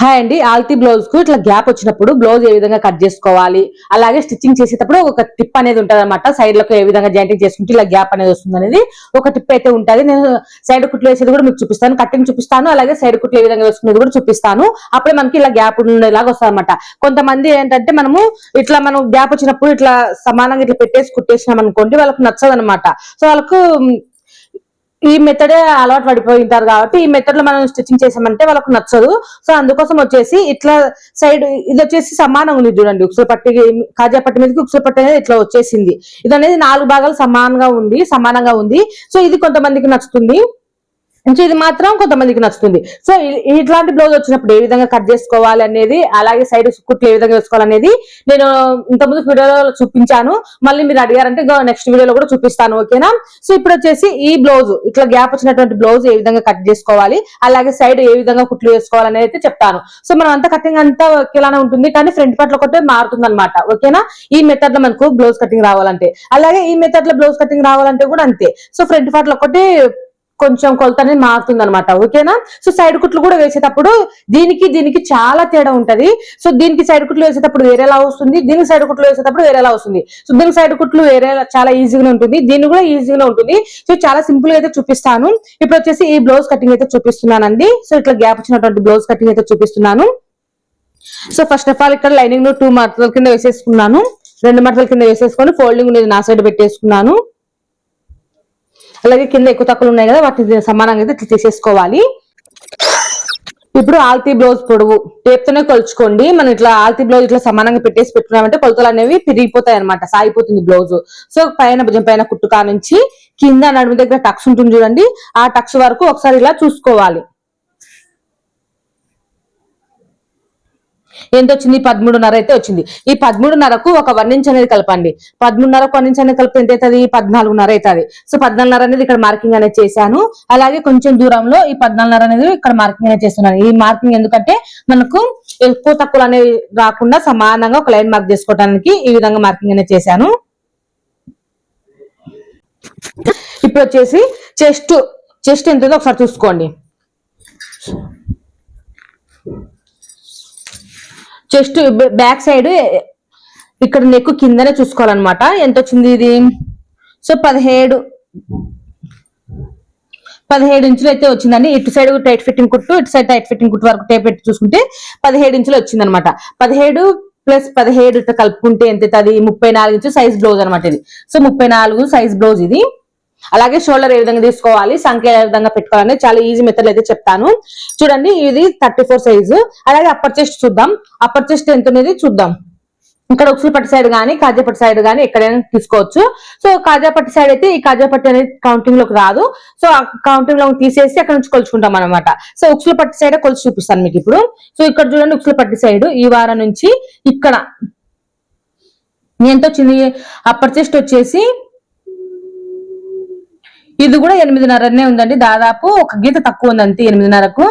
Hi అండి ఆల్తీ బ్లౌజ్కు ఇట్లా gap వచ్చినప్పుడు బ్లౌజ్ ఏ విధంగా కట్ చేసుకోవాలి? అలాగే స్టిచ్చింగ్ చేసేటప్పుడు ఒక టిప్ అనేది ఉంటుంది అనమాట సైడ్లకు ఏ విధంగా జాయింటింగ్ చేసుకుంటే ఇలా గ్యాప్ అనేది వస్తుంది అనేది ఒక టిప్ అయితే ఉంటుంది. నేను సైడ్ కుట్లు వేసేది కూడా మీకు చూపిస్తాను. కటింగ్ చూపిస్తాను. అలాగే సైడ్ కుట్లు ఏ విధంగా వేసుకునేది కూడా చూపిస్తాను. అప్పుడే మనకి ఇలా గ్యాప్ ఉండేలాగా వస్తుంది అనమాట కొంతమంది ఏంటంటే మనము ఇట్లా మనం గ్యాప్ వచ్చినప్పుడు ఇట్లా సమానంగా ఇట్లా పెట్టేసి కుట్టేసినాం అనుకోండి వాళ్ళకి నచ్చదు అనమాట సో వాళ్ళకు ఈ మెథడే అలవాటు పడిపోయి ఉంటారు కాబట్టి ఈ మెథడ్లో మనం స్టిచ్చింగ్ చేసామంటే వాళ్ళకు నచ్చదు. సో అందుకోసం వచ్చేసి ఇట్లా సైడ్ ఇది వచ్చేసి సమానంగా ఉంది చూడండి. ఉక్సుల పట్టి కాజా పట్టి మీదకి ఉక్సుల పట్టి అనేది ఇట్లా వచ్చేసింది. ఇది అనేది నాలుగు భాగాలు సమానంగా ఉంది సమానంగా ఉంది. సో ఇది కొంతమందికి నచ్చుతుంది. ఇది మాత్రం కొంతమందికి నచ్చుతుంది. సో ఇట్లాంటి బ్లౌజ్ వచ్చినప్పుడు ఏ విధంగా కట్ చేసుకోవాలి అనేది అలాగే సైడ్ కుట్లు ఏ విధంగా వేసుకోవాలనేది నేను ఇంతకుముందు వీడియోలో చూపించాను. మళ్ళీ మీరు అడిగారంటే నెక్స్ట్ వీడియోలో కూడా చూపిస్తాను ఓకేనా? సో ఇప్పుడు వచ్చేసి ఈ బ్లౌజ్ ఇట్లా గ్యాప్ వచ్చినటువంటి బ్లౌజ్ ఏ విధంగా కట్ చేసుకోవాలి అలాగే సైడ్ ఏ విధంగా కుట్లు వేసుకోవాలి అనేది అయితే చెప్తాను. సో మనం అంతా కటింగ్ అంతా ఒకేలానే ఉంటుంది కానీ ఫ్రంట్ పార్ట్లో ఒకటే మారుతుంది అనమాట ఓకేనా? ఈ మెథడ్లో మనకు బ్లౌజ్ కటింగ్ రావాలంటే. అలాగే ఈ మెథడ్లో బ్లౌజ్ కటింగ్ రావాలంటే కూడా అంతే. సో ఫ్రంట్ పార్ట్లో ఒకటి కొంచెం కొలత అనేది మారుతుంది అనమాట ఓకేనా? సో సైడ్ కుట్లు కూడా వేసేటప్పుడు దీనికి దీనికి చాలా తేడా ఉంటది. సో దీనికి సైడ్ కుట్లు వేసేటప్పుడు వేరేలా వస్తుంది దీనికి సైడ్ కుట్లు వేసేటప్పుడు వేరేలా వస్తుంది. సో దీనికి సైడ్ కుట్లు వేరే చాలా ఈజీగా ఉంటుంది దీన్ని కూడా ఈజీగా ఉంటుంది. సో చాలా సింపుల్గా అయితే చూపిస్తాను. ఇప్పుడు వచ్చేసి ఈ బ్లౌజ్ కటింగ్ అయితే చూపిస్తున్నానండి. సో ఇట్లా గ్యాప్ వచ్చినటువంటి బ్లౌజ్ కటింగ్ అయితే చూపిస్తున్నాను. సో ఫస్ట్ ఆఫ్ ఆల్ ఇక్కడ లైనింగ్ను టూ మడతల కింద వేసేసుకున్నాను. రెండు మడతల కింద వేసేసుకొని ఫోల్డింగ్ నేను నా సైడ్ పెట్టేసుకున్నాను. అలాగే కింద ఎక్కువ తక్కువలు ఉన్నాయి కదా వాటిని సమానంగా అయితే ఇట్లా తీసేసుకోవాలి. ఇప్పుడు ఆల్తీ బ్లౌజ్ పొడవు టేప్తోనే కొలుచుకోండి. మనం ఇట్లా ఆల్తీ బ్లౌజ్ ఇట్లా సమానంగా పెట్టేసి పెట్టుకున్నామంటే కొలతలు అనేవి పెరిగిపోతాయి అనమాట సాగిపోతుంది బ్లౌజ్. సో పైన భుజం పైన కుట్టుకా నుంచి కింద నడుము దగ్గర టక్స్ ఉంటుంది చూడండి ఆ టక్స్ వరకు ఒకసారి ఇలా చూసుకోవాలి. ఎంత వచ్చింది పదమూడున్నర అయితే వచ్చింది. ఈ పదమూడున్నరకు ఒక వన్ ఇంచ్ అనేది కలపండి. పదమూడున్నరకు వన్ ఇంచ్ అనేది కలిపి ఎంత అవుతుంది పద్నాలుగున్నర అవుతుంది సో పద్నాలుగున్నర అనేది ఇక్కడ మార్కింగ్ అనేది చేశాను. అలాగే కొంచెం దూరంలో ఈ పద్నాలుగున్నర అనేది ఇక్కడ మార్కింగ్ అనేది చేస్తున్నాను. ఈ మార్కింగ్ ఎందుకంటే మనకు ఎక్కువ తక్కువ అనేవి రాకుండా సమానంగా ఒక లైన్ మార్క్ చేసుకోవడానికి ఈ విధంగా మార్కింగ్ అనేది చేశాను. ఇప్పుడు వచ్చేసి చెస్ట్ చెస్ట్ ఎంత ఉందో ఒకసారి చూసుకోండి. చెస్ట్ బ్యాక్ సైడ్ ఇక్కడ నెక్ కిందనే చూసుకోవాలన్నమాట. ఎంత వచ్చింది ఇది? సో పదిహేడు. పదిహేడు ఇంచులు అయితే వచ్చిందండి. ఇటు సైడ్ టైట్ ఫిట్టింగ్ కుట్టు ఇటు సైడ్ టైట్ ఫిట్టింగ్ కుట్టు వరకు టేప్ పెట్టి చూసుకుంటే పదిహేడు ఇంచులు వచ్చింది అనమాట పదిహేడు ప్లస్ పదిహేడు ఇట్లా కలుపుకుంటే ఎంత అది ముప్పై నాలుగు ఇంచు సైజ్ బ్లౌజ్ అనమాట ఇది. సో ముప్పై నాలుగు సైజ్ బ్లౌజ్ ఇది. అలాగే షోల్డర్ ఏ విధంగా తీసుకోవాలి సంఖ్య ఏ విధంగా పెట్టుకోవాలని చాలా ఈజీ మెథడ్ అయితే చెప్తాను. చూడండి ఇది థర్టీ ఫోర్ సైజు అలాగే అప్పర్ చెస్ట్ చూద్దాం. అప్పర్ చెస్ట్ ఎంత అనేది చూద్దాం. ఇక్కడ ఉక్సులపట్టి సైడ్ కానీ కాజాపట్టి సైడ్ కానీ ఎక్కడైనా తీసుకోవచ్చు. సో కాజాపట్టి సైడ్ అయితే ఈ కాజాపట్టి అనేది కౌంటింగ్లోకి రాదు. సో కౌంటింగ్లో తీసేసి అక్కడ నుంచి కొలుచుకుంటాం అనమాట సో ఉక్సులపట్టి సైడ్ కొలిచి చూపిస్తాను మీకు ఇప్పుడు. సో ఇక్కడ చూడండి ఉక్సులపట్టి సైడ్ ఈ వారం నుంచి ఇక్కడ. ఎంత వచ్చింది? అప్పర్ చెస్ట్ వచ్చేసి ఇది కూడా ఎనిమిదిన్నరనే ఉందండి. దాదాపు ఒక గీత తక్కువ ఉంది అంతే ఎనిమిదిన్నరకు.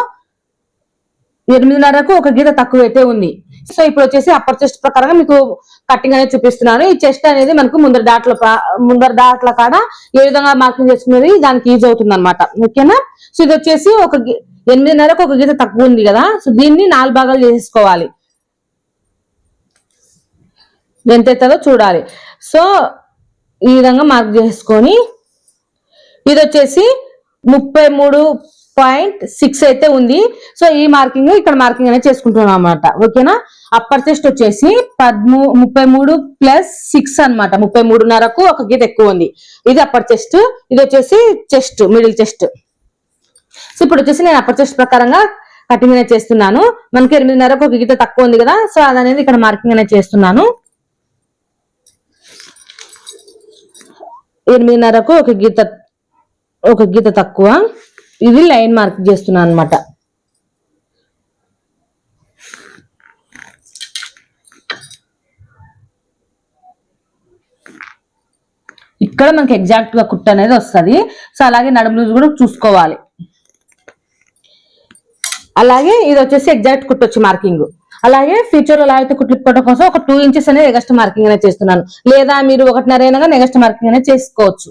ఎనిమిదిన్నరకు ఒక గీత తక్కువ అయితే ఉంది. సో ఇప్పుడు వచ్చేసి అప్పర్ చెస్ట్ ప్రకారంగా మీకు కటింగ్ అనేది చూపిస్తున్నాను. ఈ చెస్ట్ అనేది మనకు ముందర దాట్ల ముందర దాట్ల కాడ ఏ విధంగా మార్కింగ్ చేసుకునేది దానికి ఈజీ అవుతుంది అనమాట ఓకేనా? సో ఇది వచ్చేసి ఒక ఎనిమిదిన్నరకు ఒక గీత తక్కువ ఉంది కదా. సో దీన్ని నాలుగు భాగాలు చేసేసుకోవాలి. ఎంత అవుతుందో చూడాలి. సో ఈ విధంగా మార్క్ చేసుకొని ఇది వచ్చేసి ముప్పై మూడు పాయింట్ సిక్స్ అయితే ఉంది. సో ఈ మార్కింగ్ ఇక్కడ మార్కింగ్ అనేది చేసుకుంటున్నాం అనమాట ఓకేనా? అప్పర్ చెస్ట్ వచ్చేసి పద్మూ ముప్పై మూడు ప్లస్ సిక్స్ అనమాట ముప్పై మూడున్నరకు ఒక గీత ఎక్కువ ఉంది. ఇది అప్పర్ చెస్ట్. ఇది వచ్చేసి చెస్ట్ మిడిల్ చెస్ట్. సో ఇప్పుడు వచ్చేసి నేను అప్పర్ చెస్ట్ ప్రకారంగా కటింగ్ అనేది చేస్తున్నాను. మనకి ఎనిమిదిన్నరకు ఒక గీత తక్కువ ఉంది కదా సో అది అనేది ఇక్కడ మార్కింగ్ అనేది చేస్తున్నాను. ఎనిమిదిన్నరకు ఒక గీత ఒక గీత తక్కువ. ఇది లైన్ మార్క్ చేస్తున్నాను అనమాట ఇక్కడ మనకి ఎగ్జాక్ట్గా కుట్ట అనేది వస్తుంది. సో అలాగే నడుము లూజ్ కూడా చూసుకోవాలి. అలాగే ఇది వచ్చేసి ఎగ్జాక్ట్ కుట్టొచ్చు మార్కింగ్ అలాగే ఫ్యూచర్ ఎలా అయితే కుట్లిప్పుకోవడం కోసం ఒక టూ ఇంచెస్ అనేది నెగస్ట్ మార్కింగ్ అనేది చేస్తున్నాను. లేదా మీరు ఒకటిన్నర అయినా నెగస్ట్ మార్కింగ్ అనేది చేసుకోవచ్చు.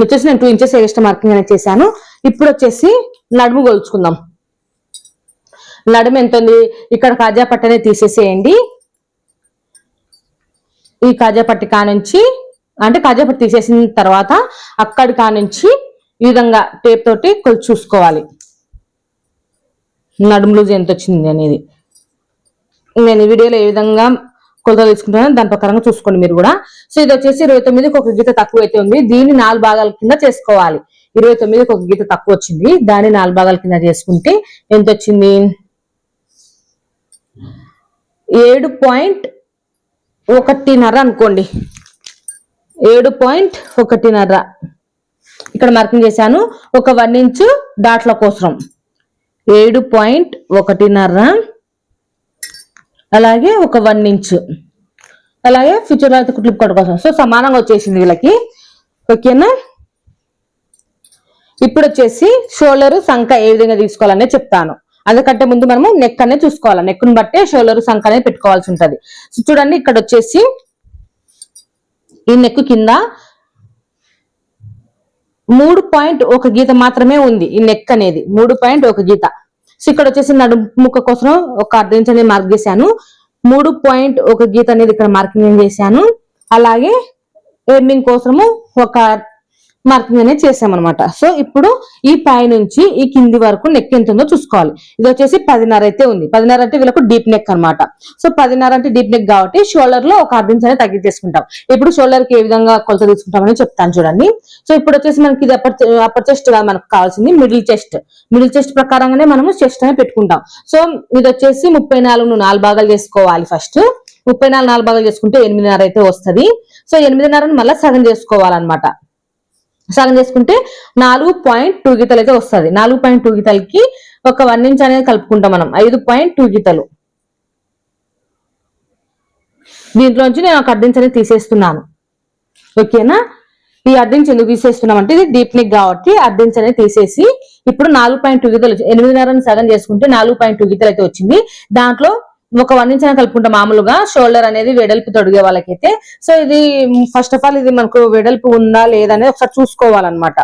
వచ్చేసి నేను టూ ఇంచెస్ ఎక్స్ట్రా మార్కింగ్ అనేది చేశాను. ఇప్పుడు వచ్చేసి నడుము కొలుచుకుందాం నడుము ఎంత ఉంది? ఇక్కడ కాజా అనేది తీసేసేయండి. ఈ కాజా పట్టి కానుంచి అంటే కాజా పట్టి తీసేసిన తర్వాత అక్కడి కానుంచి ఈ విధంగా టేప్ తోటి కొలిచి చూసుకోవాలి. నడుము లూజ్ ఎంత వచ్చింది అనేది. నేను ఈ వీడియోలో ఏ విధంగా కొలతలు తీసుకుంటున్నాను దాని ప్రకారంగా చూసుకోండి మీరు కూడా. సో ఇది వచ్చేసి ఇరవై తొమ్మిదికి ఒక గీత తక్కువ అయితే ఉంది. దీన్ని నాలుగు భాగాల కింద చేసుకోవాలి. ఇరవై తొమ్మిదికి ఒక గీత తక్కువ వచ్చింది. దాన్ని నాలుగు భాగాల కింద చేసుకుంటే ఎంత వచ్చింది? ఏడు పాయింట్ ఒకటిన్నర అనుకోండి. ఏడు పాయింట్ ఒకటిన్నర. ఇక్కడ మార్కింగ్ చేశాను. ఒక వన్ ఇంచు డాట్ల కోసం ఏడు పాయింట్ ఒకటిన్నర అలాగే ఒక వన్ ఇంచ్ అలాగే ఫ్యూచర్ అయితే కుట్లు కొట్టుకోసం సో సమానంగా వచ్చేసింది వీళ్ళకి. ఓకేనా ఇప్పుడు వచ్చేసి షోల్డర్ సంఖ ఏ విధంగా తీసుకోవాలనే చెప్తాను. అందుకంటే ముందు మనము నెక్ అనేది చూసుకోవాలి. నెక్ను బట్టే షోల్డర్ సంఖ అనేది పెట్టుకోవాల్సి ఉంటుంది. సో చూడండి ఇక్కడ వచ్చేసి ఈ నెక్ కింద మూడు పాయింట్ ఒక గీత మాత్రమే ఉంది ఈ నెక్ అనేది. మూడు పాయింట్ ఒక గీత. సో ఇక్కడ వచ్చేసి నడు ముక్క కోసం ఒక అర్ధ ఇంచ్ అనేది మార్క్ చేశాను. మూడు పాయింట్ ఒక గీత అనేది ఇక్కడ మార్కింగ్ చేశాను. అలాగే ఎమ్మింగ్ కోసము ఒక మార్కింగ్ అనేది చేసామన్నమాట. సో ఇప్పుడు ఈ పై నుంచి ఈ కింది వరకు నెక్ ఎంత ఉందో చూసుకోవాలి. ఇది వచ్చేసి పదిన్నర అయితే ఉంది. పదిన్నర అంటే వీళ్ళకు డీప్ నెక్ అన్నమాట. సో పదిన్నర అంటే డీప్ నెక్ కాబట్టి షోల్డర్లో ఒక అర్ధ అనేది తగ్గించేసుకుంటాం ఇప్పుడు షోల్డర్కి ఏ విధంగా కొలత తీసుకుంటామని చెప్తాను చూడండి. సో ఇప్పుడు వచ్చేసి మనకి ఇది అప్పర్ అప్పర్ చెస్ట్ మనకు కావాల్సింది మిడిల్ చెస్ట్ మిడిల్ చెస్ట్ ప్రకారంగానే మనము చెస్ట్ అనేది పెట్టుకుంటాం. సో ఇది వచ్చేసి ముప్పై నాలుగు నాలుగు భాగాలు చేసుకోవాలి ఫస్ట్ ముప్పై నాలుగు నాలుగు భాగాలు చేసుకుంటే ఎనిమిదిన్నర అయితే వస్తది. సో ఎనిమిదిన్నరని మళ్ళీ సగం చేసుకోవాలన్నమాట. సగం చేసుకుంటే నాలుగు పాయింట్ టూ గీతలు అయితే వస్తుంది. నాలుగు పాయింట్ టూ గీతలకి ఒక వన్ ఇంచ్ అనేది కలుపుకుంటాం మనం. ఐదు పాయింట్ టూ గీతలు. దీంట్లోంచి నేను ఒక అర్ధించి అనేది తీసేస్తున్నాను. ఓకేనా? ఈ అర్ధించ్ ఎందుకు తీసేస్తున్నాం అంటే ఇది డీప్నిక్ కాబట్టి అర్ధించి అనేది తీసేసి ఇప్పుడు నాలుగు పాయింట్ టూ గీతలు ఎనిమిదిన్నరని సగం చేసుకుంటే నాలుగు పాయింట్ టూ గీతలు అయితే వచ్చింది. దాంట్లో ఒక వన్ ఇంచ్ కలుపుకుంటాం మామూలుగా షోల్డర్ అనేది వెడల్పు తొడిగే వాళ్ళకైతే. సో ఇది ఫస్ట్ ఆఫ్ ఆల్ ఇది మనకు వెడల్పు ఉందా లేదా అనేది ఒకసారి చూసుకోవాలన్నమాట.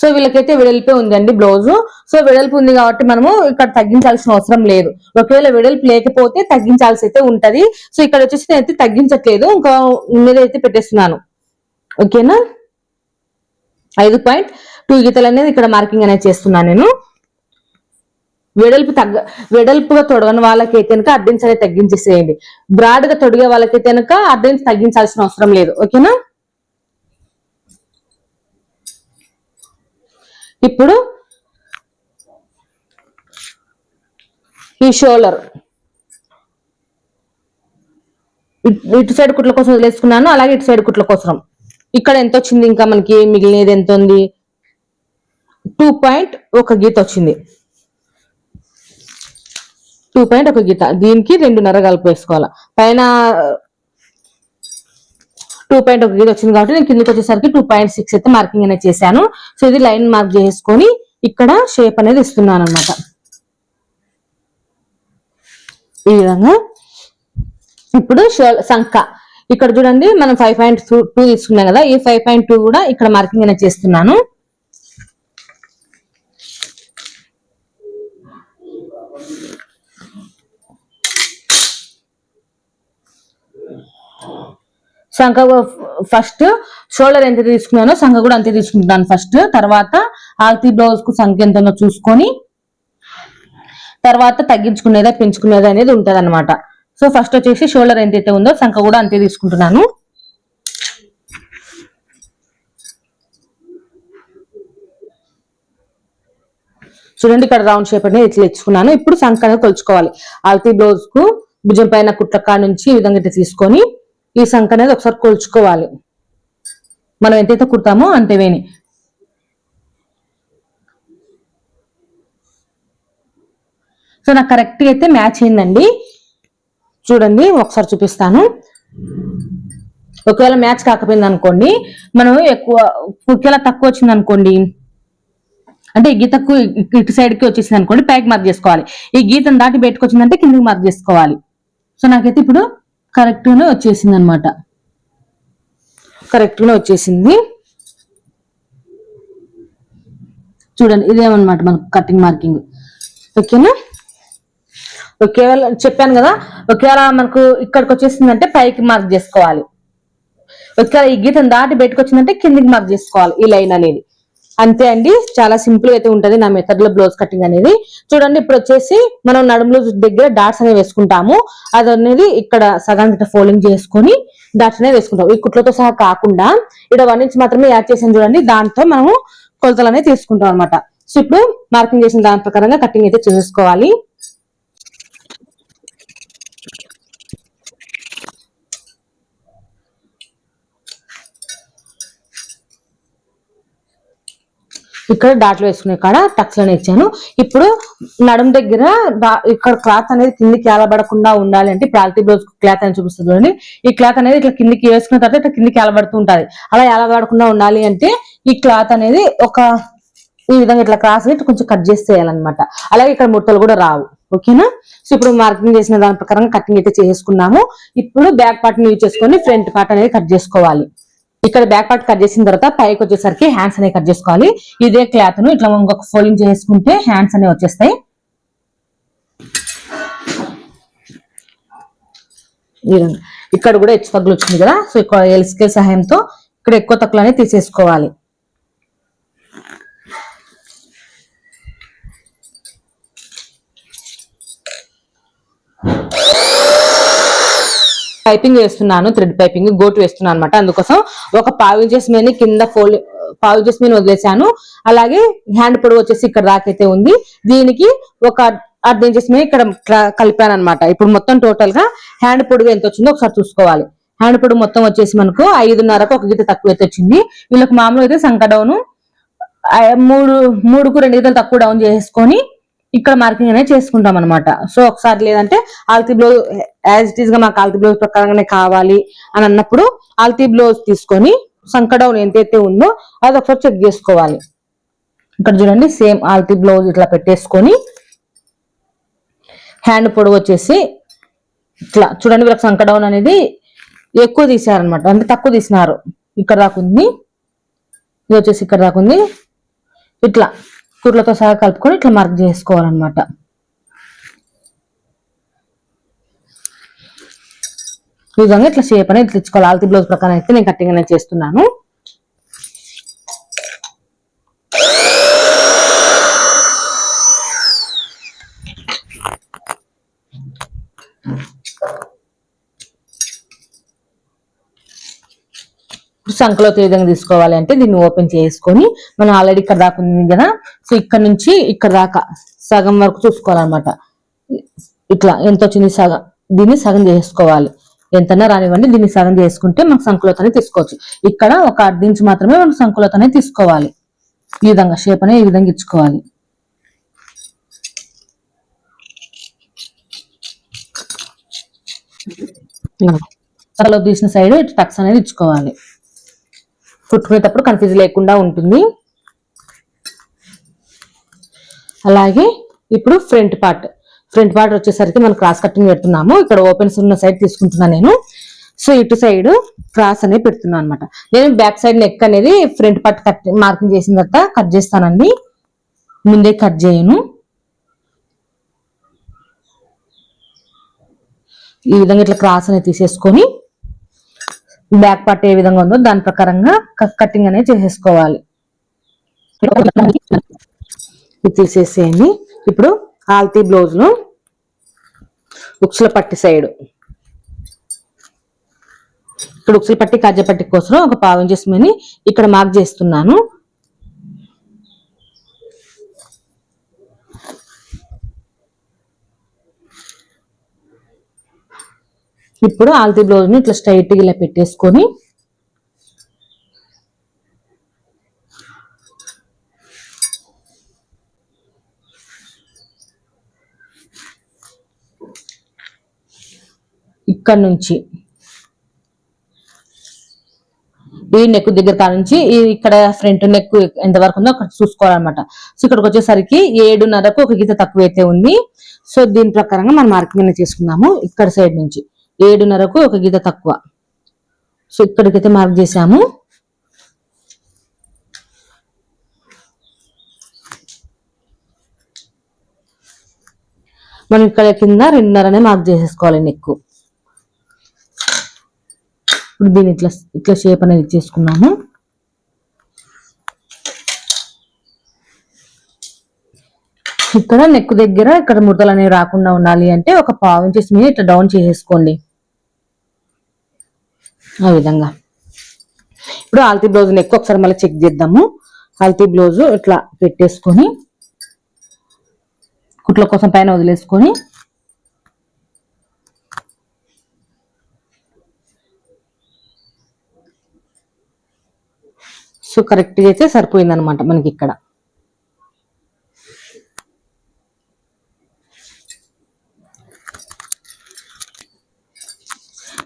సో వీళ్ళకైతే వెడల్పే ఉందండి బ్లౌజ్ సో వెడల్పు ఉంది కాబట్టి మనము ఇక్కడ తగ్గించాల్సిన అవసరం లేదు. ఒకవేళ వెడల్పు లేకపోతే తగ్గించాల్సి అయితే ఉంటది. సో ఇక్కడ వచ్చేసి నేనైతే తగ్గించట్లేదు. ఇంకా మీద అయితే పెట్టేస్తున్నాను ఓకేనా ఐదు పాయింట్ టూ గీతలు అనేది ఇక్కడ మార్కింగ్ అనేది చేస్తున్నాను నేను. వెడల్పు తగ్గ వెడల్పుగా తొడగని వాళ్ళకైతే కనుక అర్ధించి అనేది తగ్గించేసేయండి. బ్రాడ్గా తొడిగే వాళ్ళకైతే కనుక అర్ధించి తగ్గించాల్సిన అవసరం లేదు. ఓకేనా? ఇప్పుడు ఈ షోలర్ ఇటు సైడ్ కుట్ల కోసం వదిలేసుకున్నాను అలాగే ఇటు సైడ్ కుట్ల కోసం. ఇక్కడ ఎంత వచ్చింది ఇంకా మనకి? మిగిలినది ఎంత ఉంది? టూ పాయింట్ ఒక గీత వచ్చింది. టూ పాయింట్ ఒక గీత. దీనికి రెండున్నర కలిపి వేసుకోవాలి. పైన టూ పాయింట్ ఒక గీత వచ్చింది కాబట్టి నేను కిందకి వచ్చేసరికి టూ పాయింట్ సిక్స్ అయితే మార్కింగ్ అనేది చేశాను. సో ఇది లైన్ మార్క్ చేసుకొని ఇక్కడ షేప్ అనేది ఇస్తున్నాను అనమాట ఈ విధంగా. ఇప్పుడు సంఖ ఇక్కడ చూడండి మనం ఫైవ్ పాయింట్ టూ తీసుకున్నాం కదా ఈ ఫైవ్ పాయింట్ టూ కూడా ఇక్కడ మార్కింగ్ అనేది చేస్తున్నాను. శంఖ ఫస్ట్ షోల్డర్ ఎంత తీసుకున్నానో సంఖ కూడా అంతే తీసుకుంటున్నాను ఫస్ట్. తర్వాత ఆల్తీ బ్లౌజ్కు సంఖ ఎంతనో చూసుకొని తర్వాత తగ్గించుకునేదా పెంచుకునేదా అనేది ఉంటది అనమాట సో ఫస్ట్ వచ్చేసి షోల్డర్ ఎంతైతే ఉందో శంఖ కూడా అంతే తీసుకుంటున్నాను. చూడండి ఇక్కడ రౌండ్ షేప్ అనేది ఇట్లా ఇచ్చుకున్నాను ఇప్పుడు సంఖ అనేది కొలుచుకోవాలి. ఆల్తీ బ్లౌజ్కు భుజం పైన కుట్ల కాడ నుంచి ఈ విధంగా ఇట్లా తీసుకొని ఈ సంఖ అనేది ఒకసారి కొలుచుకోవాలి. మనం ఎంతైతే కుడతామో అంతే వేని సో నాకు కరెక్ట్ అయితే మ్యాచ్ అయిందండి. చూడండి ఒకసారి చూపిస్తాను. ఒకవేళ మ్యాచ్ కాకపోయింది అనుకోండి మనం ఎక్కువ ఒకవేళ తక్కువ వచ్చింది అనుకోండి అంటే ఈ గీతకు ఇటు సైడ్కి వచ్చేసింది అనుకోండి పైకి మార్క్ చేసుకోవాలి. ఈ గీతను దాటి పెట్టుకొచ్చిందంటే కిందకి మార్క్ చేసుకోవాలి. సో నాకైతే ఇప్పుడు కరెక్ట్గానే వచ్చేసింది అనమాట కరెక్ట్గానే వచ్చేసింది. చూడండి ఇదేమన్నమాట మనకు కటింగ్ మార్కింగ్. ఓకేనా ఒకవేళ చెప్పాను కదా. ఒకవేళ మనకు ఇక్కడికి వచ్చేసిందంటే పైకి మార్క్ చేసుకోవాలి. ఒకవేళ ఈ గీతను దాటి బయటకు వచ్చిందంటే కిందికి మార్క్ చేసుకోవాలి ఈ లైన్ అనేది. అంతే అండి. చాలా సింపుల్ అయితే ఉంటుంది నా మెథడ్లో బ్లౌజ్ కటింగ్ అనేది. చూడండి ఇప్పుడు వచ్చేసి మనం నడుములో దగ్గర డాట్స్ అనేవి వేసుకుంటాము. అది అనేది ఇక్కడ సగం ఇట్లా ఫోల్డింగ్ చేసుకొని డాట్స్ అనేవి వేసుకుంటాం ఈ కుట్లతో సహా కాకుండా ఇక్కడ వన్ ఇంచ్ మాత్రమే యాడ్ చేసాను చూడండి. దాంతో మనము కొలతలు అనేది తీసుకుంటాం అనమాట సో ఇప్పుడు మార్కింగ్ చేసిన దాని ప్రకారంగా కటింగ్ అయితే చేసుకోవాలి ఇక్కడ డాట్లు వేసుకునే కాడ టక్స్ ఇచ్చాను. ఇప్పుడు నడుం దగ్గర ఇక్కడ క్లాత్ అనేది కిందికి ఏలబడకుండా ఉండాలి అంటే ప్రాల్తీ బ్లౌజ్ క్లాత్ అని చూపిస్తుంది చూడండి. ఈ క్లాత్ అనేది ఇట్లా కిందికి వేసుకున్న తర్వాత ఇట్లా కిందికి ఏలబడుతూ ఉంటుంది. అలా ఏలబడకుండా ఉండాలి అంటే ఈ క్లాత్ అనేది ఒక ఈ విధంగా ఇట్లా క్రాస్ ఇట్లా కొంచెం కట్ చేసి చేయాలన్నమాట. అలాగే ఇక్కడ ముట్టలు కూడా రావు. ఓకేనా? సో ఇప్పుడు మార్కింగ్ చేసిన దాని ప్రకారం కటింగ్ అయితే చేసుకున్నాము. ఇప్పుడు బ్యాక్ పార్ట్ని యూజ్ చేసుకొని ఫ్రంట్ పార్ట్ అనేది కట్ చేసుకోవాలి. ఇక్కడ బ్యాక్ పార్ట్ కట్ చేసిన తర్వాత పైకి వచ్చేసరికి హ్యాండ్స్ అనేవి కట్ చేసుకోవాలి. ఇదే క్లాత్ను ఇట్లా ఇంకొక ఫోల్డింగ్ చేసుకుంటే హ్యాండ్స్ అనేవి వచ్చేస్తాయి. ఇక్కడ కూడా హెచ్చు తగ్గులు వచ్చింది కదా. సో ఇక్కడ ఎల్స్కే సహాయంతో ఇక్కడ ఎక్కువ తక్కువ అనేది తీసేసుకోవాలి. పైపింగ్ వేస్తున్నాను థ్రెడ్ పైపింగ్ గోటు వేస్తున్నాను అనమాట అందుకోసం ఒక పావు ఇంచెస్ మీద కింద ఫోల్డ్ పావు ఇంచెస్ మీద వదిలేసాను అలాగే హ్యాండ్ పొడవు వచ్చేసి ఇక్కడ దాకైతే ఉంది. దీనికి ఒక అర్ధ ఇంచెస్ మీద ఇక్కడ కలిపాను అనమాట ఇప్పుడు మొత్తం టోటల్గా హ్యాండ్ పొడుగు ఎంత వచ్చిందో ఒకసారి చూసుకోవాలి. హ్యాండ్ పొడుగు మొత్తం వచ్చేసి మనకు ఐదున్నరకు ఒక గీత తక్కువ అయితే వచ్చింది. వీళ్ళకి మామూలు అయితే సంక డౌన్ మూడు మూడుకు రెండు గీతలు తక్కువ డౌన్ చేసుకొని ఇక్కడ మార్కింగ్ అనేది చేసుకుంటాం అనమాట సో ఒకసారి లేదంటే ఆల్తీ బ్లౌజ్ యాజ్ ఇట్ ఈస్గా మాకు ఆల్తీ బ్లౌజ్ ప్రకారంగానే కావాలి అని అన్నప్పుడు ఆల్తీ బ్లౌజ్ తీసుకొని సంకడౌన్ ఎంతైతే ఉందో అది ఒకసారి చెక్ చేసుకోవాలి. ఇక్కడ చూడండి సేమ్ ఆల్తీ బ్లౌజ్ ఇట్లా పెట్టేసుకొని హ్యాండ్ పొడవు వచ్చేసి ఇట్లా చూడండి వీళ్ళకి సంకడౌన్ అనేది ఎక్కువ తీసారనమాట అంటే తక్కువ తీసినారు. ఇక్కడ దాకా ఉంది. ఇది వచ్చేసి ఇక్కడ దాకా ఉంది. ఇట్లా. కుర్లతో సహా కలుపుకొని ఇట్లా మార్క్ చేసుకోవాలన్నమాట. ఈ విధంగా ఇట్లా షేప్ అనేది ఇట్లా ఇచ్చుకోవాలి ఆల్తీ బ్లౌజ్ ప్రకారం అయితే నేను కట్టింగ్ అనేది చేస్తున్నాను. సంకలోతి ఏ విధంగా తీసుకోవాలి అంటే దీన్ని ఓపెన్ చేసుకొని మనం ఆల్రెడీ ఇక్కడ దాకా ఉంది కదా సో ఇక్కడ నుంచి ఇక్కడ దాకా సగం వరకు చూసుకోవాలన్నమాట. ఇట్లా ఎంత వచ్చింది సగం? దీన్ని సగం చేసుకోవాలి. ఎంతన్నా రానివ్వండి దీన్ని సగం చేసుకుంటే మనకు సంకులత అనేది తీసుకోవచ్చు. ఇక్కడ ఒక అర్ధించి మాత్రమే మనం సంకులత అనేది తీసుకోవాలి. ఈ విధంగా షేప్ అనేది ఈ విధంగా ఇచ్చుకోవాలి. సగలో తీసిన సైడ్ ఇటు టక్స్ అనేది ఇచ్చుకోవాలి. కుట్టుకునేటప్పుడు కన్ఫ్యూజ్ లేకుండా ఉంటుంది. అలాగే ఇప్పుడు ఫ్రంట్ పార్ట్ ఫ్రంట్ పార్ట్ వచ్చేసరికి మనం క్రాస్ కటింగ్ పెడుతున్నాము. ఇక్కడ ఓపెన్స్ ఉన్న సైడ్ తీసుకుంటున్నాను నేను. సో ఇటు సైడ్ క్రాస్ అనేది పెడుతున్నాను అనమాట నేను బ్యాక్ సైడ్ నెక్ అనేది ఫ్రంట్ పార్ట్ కట్ మార్కింగ్ చేసిన తర్వాత కట్ చేస్తానండి. ముందే కట్ చేయను. ఈ విధంగా ఇట్లా క్రాస్ అనేది తీసేసుకొని బ్యాక్ పార్ట్ ఏ విధంగా ఉందో దాని ప్రకారంగా కటింగ్ అనేది చేసేసుకోవాలి. తీసేసేయండి. ఇప్పుడు ఆల్తీ బ్లౌజ్ను ఉక్సుల పట్టి సైడ్. ఇక్కడ ఉక్సుల పట్టి కజ్జ పట్టి కోసం ఒక పావు ఇంచెస్ మీద ఇక్కడ మార్క్ చేస్తున్నాను. ఇప్పుడు ఆల్తీ బ్లౌజ్ని ఇట్లా స్ట్రైట్గా ఇలా పెట్టేసుకొని ఇక్కడ నుంచి ఈ నెక్ దగ్గర కాడ నుంచి ఇక్కడ ఫ్రంట్ నెక్ ఎంత వరకు ఉందో అక్కడ చూసుకోవాలన్నమాట. సో ఇక్కడికి వచ్చేసరికి ఏడున్నరకు ఒక గీత తక్కువ అయితే ఉంది. సో దీని ప్రకారంగా మనం మార్కింగ్ అనేది చేసుకుందాము. ఇక్కడ సైడ్ నుంచి. ఏడున్నరకు ఒక గీత తక్కువ. సో ఇక్కడికైతే మార్క్ చేసాము మనం ఇక్కడ కింద రెండున్నరనే మార్క్ చేసేసుకోవాలి నెక్కు ఇప్పుడు దీన్ని ఇట్లా ఇట్లా షేప్ అనేది ఇచ్చేసుకున్నాము ఇక్కడ నెక్ దగ్గర ఇక్కడ ముడతలు అనేవి రాకుండా ఉండాలి అంటే ఒక పావు ఇంచెస్ మీద ఇట్లా డౌన్ చేసేసుకోండి. ఆ విధంగా. ఇప్పుడు ఆల్తీ బ్లౌజ్ నెక్ ఒకసారి మళ్ళీ చెక్ చేద్దాము. ఆల్తీ బ్లౌజ్ ఇట్లా పెట్టేసుకొని కుట్ల కోసం పైన వదిలేసుకొని సో కరెక్ట్గా అయితే సరిపోయిందనమాట మనకి ఇక్కడ.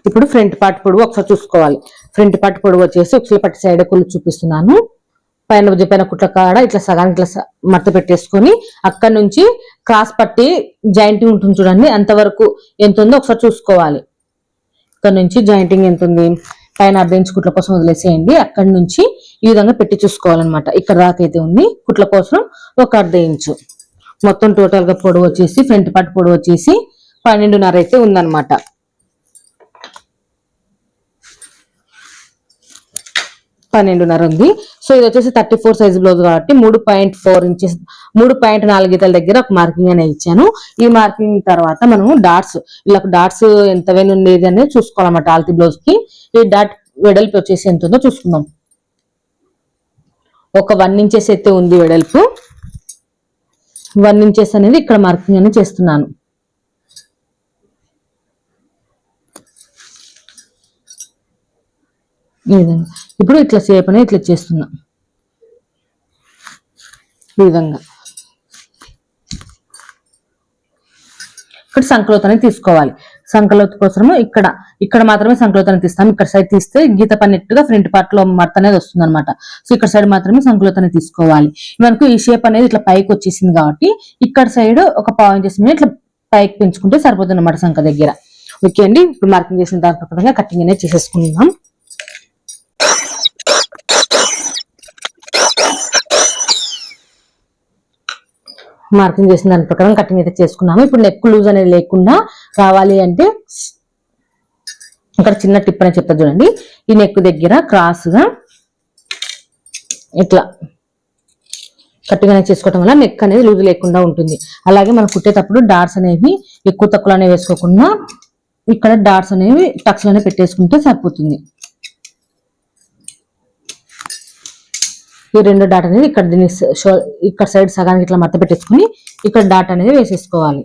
ఇప్పుడు ఫ్రంట్ పార్ట్ పొడవు ఒకసారి చూసుకోవాలి. ఫ్రంట్ పార్ట్ పొడవు వచ్చేసి ఒకసారి పట్టి సైడ్ కుళ్ళు చూపిస్తున్నాను. పైన చెప్పిన కుట్ల కాడ ఇట్లా సగానికి ఇట్లా స- మడత పెట్టేసుకొని అక్కడ నుంచి క్రాస్ పట్టి జాయింటింగ్ ఉంటుంది చూడండి. అంతవరకు ఎంత ఉందో ఒకసారి చూసుకోవాలి. ఇక్కడ నుంచి జాయింటింగ్ ఎంత ఉంది? పైన అర్ధ ఇంచు కుట్ల కోసం వదిలేసేయండి. అక్కడ నుంచి ఈ విధంగా పెట్టి చూసుకోవాలన్నమాట. ఇక్కడ దాకైతే ఉంది. కుట్ల కోసం ఒక అర్ధ ఇంచు మొత్తం టోటల్గా పొడవు వచ్చేసి ఫ్రంట్ పార్ట్ పొడవు వచ్చేసి పన్నెండున్నర అయితే ఉందన్నమాట. పన్నెండున్నర ఉంది. సో ఇది వచ్చేసి థర్టీ ఫోర్ సైజ్ బ్లౌజ్ కాబట్టి మూడు పాయింట్ ఫోర్ ఇంచెస్ మూడు పాయింట్ నాలుగు గీతల దగ్గర ఒక మార్కింగ్ అనేది ఇచ్చాను. ఈ మార్కింగ్ తర్వాత మనము డాట్స్ ఇలా డాట్స్ ఎంత వేలు ఉండేది అనేది చూసుకోవాలన్నమాట ఆల్తీ బ్లౌజ్కి ఈ డాట్ వెడల్పు వచ్చేసి ఎంత ఉందో చూసుకుందాం. ఒక వన్ ఇంచెస్ అయితే ఉంది వెడల్పు. వన్ ఇంచెస్ అనేది ఇక్కడ మార్కింగ్ అనేది చేస్తున్నాను. ఈ విధంగా. ఇప్పుడు ఇట్లా సేప్ అనేది ఇట్లా చేస్తున్నా. ఈ విధంగా. ఇక్కడ సంకలోత్ అనేది తీసుకోవాలి. సంకలోత్ కోసము ఇక్కడ ఇక్కడ మాత్రమే సంకలోత్ అనేది తీస్తాం ఇక్కడ సైడ్ తీస్తే గీత పన్నెట్టుగా ఫ్రంట్ పార్ట్లో మడత అనేది వస్తుంది అనమాట సో ఇక్కడ సైడ్ మాత్రమే సంకలోత్ అనేది తీసుకోవాలి. మనకు ఈ షేప్ అనేది ఇట్లా పైకి వచ్చేసింది కాబట్టి ఇక్కడ సైడ్ ఒక పావు ఇంచెస్ ఇట్లా పైకి పెంచుకుంటే సరిపోతుంది అనమాట సంఖ దగ్గర. ఓకే అండి? ఇప్పుడు మార్కింగ్ చేసిన దాని ప్రకారంగా కటింగ్ అనేది చేసేసుకుందాం. మార్కింగ్ చేసిన దాని ప్రకారం కటింగ్ అయితే చేసుకున్నాము. ఇప్పుడు నెక్ లూజ్ అనేది లేకుండా రావాలి అంటే ఇక్కడ చిన్న టిప్ అని చెప్తా చూడండి. ఈ నెక్ దగ్గర క్రాస్గా ఇట్లా కట్టుగా చేసుకోవటం వల్ల నెక్ అనేది లూజ్ లేకుండా ఉంటుంది. అలాగే మనం కుట్టేటప్పుడు డాట్స్ అనేవి ఎక్కువ తక్కువ అనేవి వేసుకోకుండా ఇక్కడ డాట్స్ అనేవి టక్స్లోనే పెట్టేసుకుంటే సరిపోతుంది. ఈ రెండు డాట్ అనేది ఇక్కడ దీన్ని ఇక్కడ సైడ్ సగానికి ఇట్లా మత్త పెట్టేసుకుని ఇక్కడ డాట్ అనేది వేసేసుకోవాలి.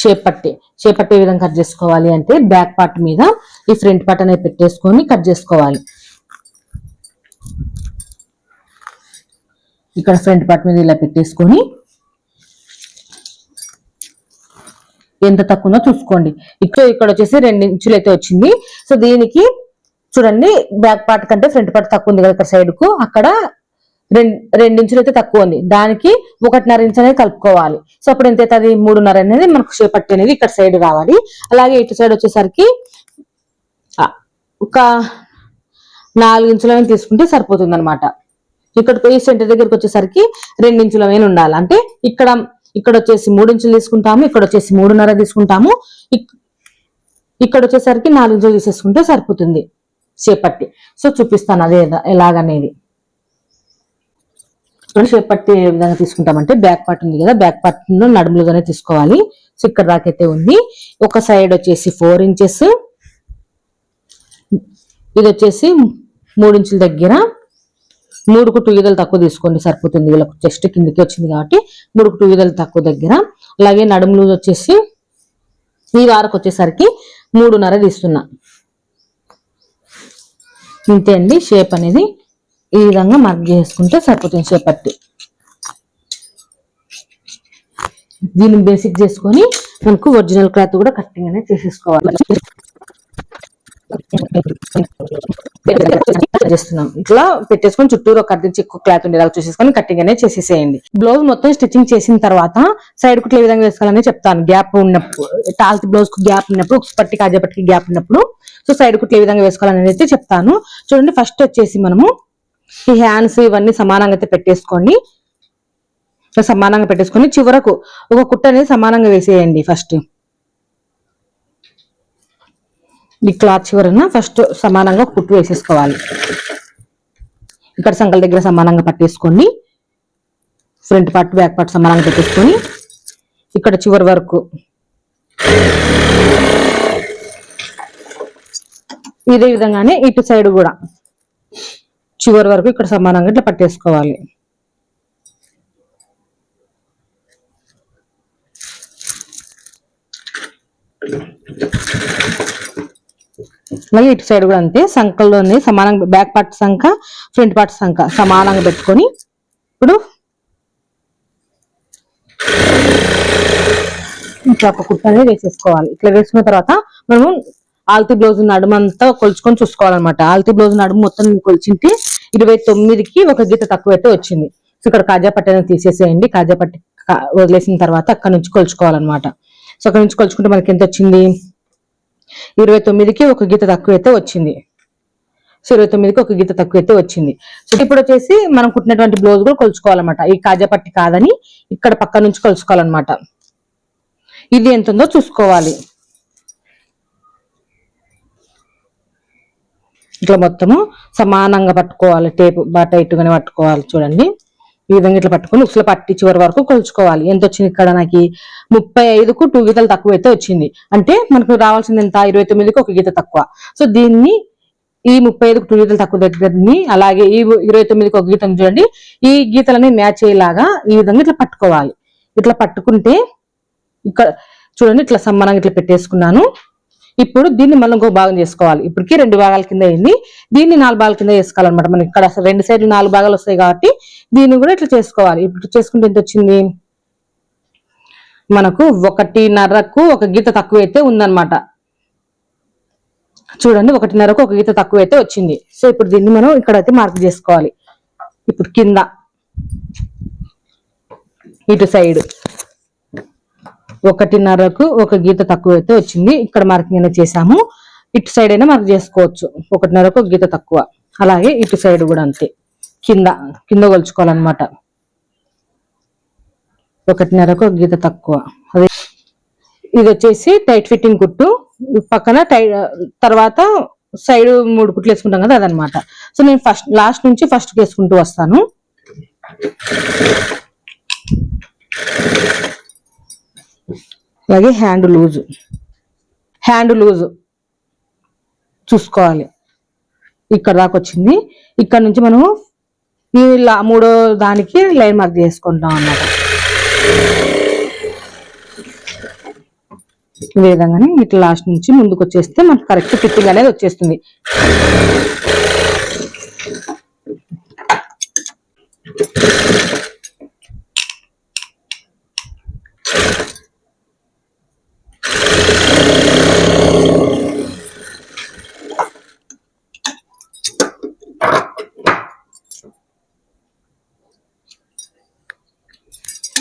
షేప్ పట్టి షేప్ పట్టి ఏ విధంగా కట్ చేసుకోవాలి అంటే బ్యాక్ పార్ట్ మీద ఈ ఫ్రంట్ పార్ట్ అనేది పెట్టేసుకొని కట్ చేసుకోవాలి. ఇక్కడ ఫ్రంట్ పార్ట్ మీద ఇలా పెట్టేసుకొని ఎంత తక్కువ చూసుకోండి. ఇక్కడ ఇక్కడ వచ్చేసి రెండు ఇంచులు అయితే వచ్చింది. సో దీనికి చూడండి బ్యాక్ పార్ట్ కంటే ఫ్రంట్ పార్ట్ తక్కువ ఉంది కదా ఇక్కడ సైడ్కు. అక్కడ రెండు రెండు ఇంచులు అయితే తక్కువ ఉంది. దానికి ఒకటిన్నర ఇంచు అనేది కలుపుకోవాలి. సో అప్పుడు ఎంత అవుతుంది? మూడున్నర అనేది మనకు షేపట్టి అనేది ఇక్కడ సైడ్ రావాలి. అలాగే ఇటు సైడ్ వచ్చేసరికి ఒక నాలుగు ఇంచుల తీసుకుంటే సరిపోతుంది అనమాట ఇక్కడ ఈ సెంటర్ దగ్గరికి వచ్చేసరికి రెండు ఇంచుల మీద ఉండాలి. అంటే ఇక్కడ ఇక్కడ వచ్చేసి మూడు ఇంచులు తీసుకుంటాము ఇక్కడ వచ్చేసి మూడున్నర తీసుకుంటాము. ఇక్కడ వచ్చేసరికి నాలుగు ఇంచులు తీసేసుకుంటే సరిపోతుంది. చేపట్టి. సో చూపిస్తాను అదే ఎలాగనేది. ఇప్పుడు చేపట్టి ఏ విధంగా తీసుకుంటామంటే బ్యాక్ పార్ట్ ఉంది కదా బ్యాక్ పార్ట్ నడుములుగానే తీసుకోవాలి. సో ఇక్కడ దాకైతే ఉంది. ఒక సైడ్ వచ్చేసి ఫోర్ ఇంచెస్. ఇది వచ్చేసి మూడు ఇంచుల దగ్గర. మూడుకు టూ ఈదలు తక్కువ తీసుకోండి సరిపోతుంది. వీళ్ళకు జస్ట్ కిందికి వచ్చింది కాబట్టి మూడుకు టూ ఈదలు తక్కువ దగ్గర. అలాగే నడుములు వచ్చేసి ఈ వారకు వచ్చేసరికి మూడున్నర తీస్తున్నా. ఇంతే అండి. షేప్ అనేది ఈ విధంగా మార్క్ చేసుకుంటే సరిపోతుంది షేప్ పట్టి దీన్ని బేసిక్ చేసుకొని మనకు ఒరిజినల్ క్లాత్ కూడా కట్టింగ్ అనేది చేసేసుకోవాలి. చేస్తున్నాం. ఇట్లా పెట్టేసుకొని చుట్టూరు ఒక అర్ధ ఎక్కువ క్లాత్ ఉండేలాగా చూసేసుకొని కటింగ్ అనేది చేసేసేయండి. బ్లౌజ్ మొత్తం స్టిచ్చింగ్ చేసిన తర్వాత సైడ్ కుట్లు ఏ విధంగా వేసుకోవాలని చెప్తాను. గ్యాప్ ఉన్నప్పుడు టాల్త్ బ్లౌజ్కు గ్యాప్ ఉన్నప్పుడు ఒక పట్టి కాజా పట్టికి గ్యాప్ ఉన్నప్పుడు సో సైడ్ కుట్లు ఏ విధంగా వేసుకోవాలని అయితే చెప్తాను. చూడండి ఫస్ట్ వచ్చేసి మనము ఈ హ్యాండ్స్ ఇవన్నీ సమానంగా అయితే పెట్టేసుకొని సమానంగా పెట్టేసుకొని చివరకు ఒక కుట్ట అనేది సమానంగా వేసేయండి ఫస్ట్ ఈ క్లాత్ చివరన ఫస్ట్ సమానంగా కుట్టు వేసేసుకోవాలి. ఇక్కడ సంకల దగ్గర సమానంగా పట్టేసుకోండి. ఫ్రంట్ పార్ట్ బ్యాక్ పార్ట్ సమానంగా పెట్టేసుకొని ఇక్కడ చివరి వరకు ఇదే విధంగానే ఇటు సైడ్ కూడా. చివరి వరకు ఇక్కడ సమానంగా ఇట్లా పట్టేసుకోవాలి. అలాగే ఇటు సైడ్ కూడా అంతే సంకల్లోనే సమానంగా బ్యాక్ పార్ట్ సంఖ ఫ్రంట్ పార్ట్ సంఖ సమానంగా పెట్టుకొని ఇప్పుడు ఇట్లా ఒక కుట్టనే అనేది వేసేసుకోవాలి. ఇట్లా వేసుకున్న తర్వాత మనము ఆల్తీ బ్లౌజ్ నడుమంతా కొలుచుకొని చూసుకోవాలన్నమాట. ఆల్తీ బ్లౌజ్ నడుము మొత్తం కొలిచింటే ఇరవై తొమ్మిదికి ఒక గీత తక్కువ అయితే వచ్చింది. సో ఇక్కడ కాజాపట్టి అనేది తీసేసేయండి. కాజా పట్టి వదిలేసిన తర్వాత అక్కడ నుంచి కొలుచుకోవాలన్నమాట. సో అక్కడ నుంచి కొలుచుకుంటే మనకి ఎంత వచ్చింది? ఇరవై తొమ్మిదికి ఒక గీత తక్కువ అయితే వచ్చింది. సో ఇరవై తొమ్మిదికి ఒక గీత తక్కువ అయితే వచ్చింది. సో ఇప్పుడు వచ్చేసి మనం కుట్టినటువంటి బ్లౌజ్ కూడా కొలుచుకోవాలన్నమాట. ఈ కాజా పట్టి కాదని ఇక్కడ పక్క నుంచి కొలుచుకోవాలన్నమాట. ఇది ఎంత ఉందో చూసుకోవాలి. ఇట్లా మొత్తము సమానంగా పట్టుకోవాలి టేప్ బట్ట ఇట్టుగానే పట్టుకోవాలి చూడండి. ఈ విధంగా ఇట్లా పట్టుకొని ఉసులు పట్టి చివరి వరకు కొలుచుకోవాలి. ఎంత వచ్చింది ఇక్కడ నాకు ముప్పై ఐదుకు టూ గీతలు తక్కువ అయితే వచ్చింది. అంటే మనకు రావాల్సింది ఎంత? ఇరవై తొమ్మిదికి ఒక గీత తక్కువ. సో దీన్ని ఈ ముప్పై ఐదుకు టూ గీతలు తక్కువ దగ్గరని అలాగే ఈ ఇరవై తొమ్మిదికి ఒక గీతం చూడండి. ఈ గీతలని మ్యాచ్ అయ్యేలాగా ఈ విధంగా ఇట్లా పట్టుకోవాలి. ఇట్లా పట్టుకుంటే ఇక్కడ చూడండి ఇట్లా సమానంగా ఇట్లా పెట్టేసుకున్నాను. ఇప్పుడు దీన్ని మనం ఇంకో భాగం చేసుకోవాలి. ఇప్పటికి రెండు భాగాల కింద అయింది. దీన్ని నాలుగు భాగాల కింద చేసుకోవాలన్నమాట మనకి ఇక్కడ రెండు సైడ్లు నాలుగు భాగాలు వస్తాయి కాబట్టి దీన్ని కూడా ఇట్లా చేసుకోవాలి. ఇప్పుడు చేసుకుంటే ఎంత వచ్చింది? మనకు ఒకటిన్నరకు ఒక గీత తక్కువ అయితే ఉందన్నమాట. చూడండి ఒకటిన్నరకు ఒక గీత తక్కువ అయితే వచ్చింది. సో ఇప్పుడు దీన్ని మనం ఇక్కడైతే మార్క్ చేసుకోవాలి. ఇప్పుడు కింద ఇటు సైడ్ ఒకటిన్నరకు ఒక గీత తక్కువ అయితే వచ్చింది. ఇక్కడ మార్కింగ్ అనేది చేసాము ఇటు సైడ్ అయినా మార్క్ చేసుకోవచ్చు. ఒకటిన్నరకు ఒక గీత తక్కువ. అలాగే ఇటు సైడ్ కూడా అంతే. కింద కింద కొలుచుకోవాలన్నమాట. ఒకటిన్నరకు ఒక గీత తక్కువ. అదే. ఇది వచ్చేసి టైట్ ఫిట్టింగ్ కుట్టు. పక్కన టై తర్వాత సైడ్ మూడు కుట్లు వేసుకుంటాం కదా అదనమాట సో నేను ఫస్ట్ లాస్ట్ నుంచి ఫస్ట్ వేసుకుంటూ వస్తాను. అలాగే హ్యాండ్ లూజు. Hand loose. చూసుకోవాలి. ఇక్కడ దాకా వచ్చింది. ఇక్కడ నుంచి మనము ఈ లా- మూడో దానికి లైన్ మార్క్ చేసుకుంటాం అన్నమాట. ఈ విధంగానే ఇట్లా లాస్ట్ నుంచి ముందుకు వచ్చేస్తే మనకు కరెక్ట్ ఫిట్టింగ్ అనేది వచ్చేస్తుంది.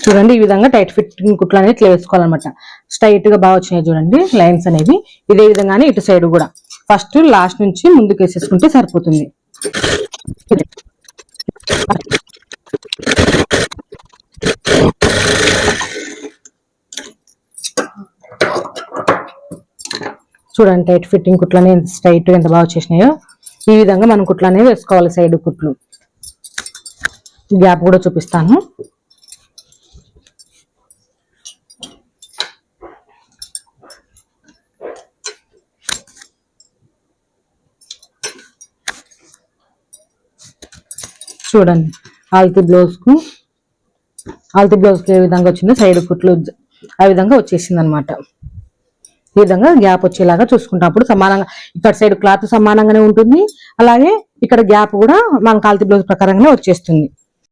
చూడండి ఈ విధంగా టైట్ ఫిట్టింగ్ కుట్లు అనేది ఇట్లా వేసుకోవాలన్నమాట. స్ట్రైట్గా బాగా వచ్చినాయి చూడండి లైన్స్ అనేవి. ఇదే విధంగానే ఇటు సైడ్ కూడా. ఫస్ట్ లాస్ట్ నుంచి ముందుకు వేసేసుకుంటే సరిపోతుంది. చూడండి టైట్ ఫిట్టింగ్ కుట్లు అనేవి ఎంత స్ట్రైట్ ఎంత బాగా వచ్చేసినాయో. ఈ విధంగా మనం కుట్లు అనేవి వేసుకోవాలి సైడ్ కుట్లు. గ్యాప్ కూడా చూపిస్తాను. చూడండి. ఆల్తీ బ్లౌజ్కు ఆల్తీ బ్లౌజ్కి ఏ విధంగా వచ్చిందో సైడ్ కుట్లు ఆ విధంగా వచ్చేసింది అనమాట ఈ విధంగా గ్యాప్ వచ్చేలాగా చూసుకుంటాం. అప్పుడు సమానంగా ఇక్కడ సైడ్ క్లాత్ సమానంగానే ఉంటుంది. అలాగే ఇక్కడ గ్యాప్ కూడా మన కాల్తీ బ్లౌజ్ ప్రకారంగానే వచ్చేస్తుంది.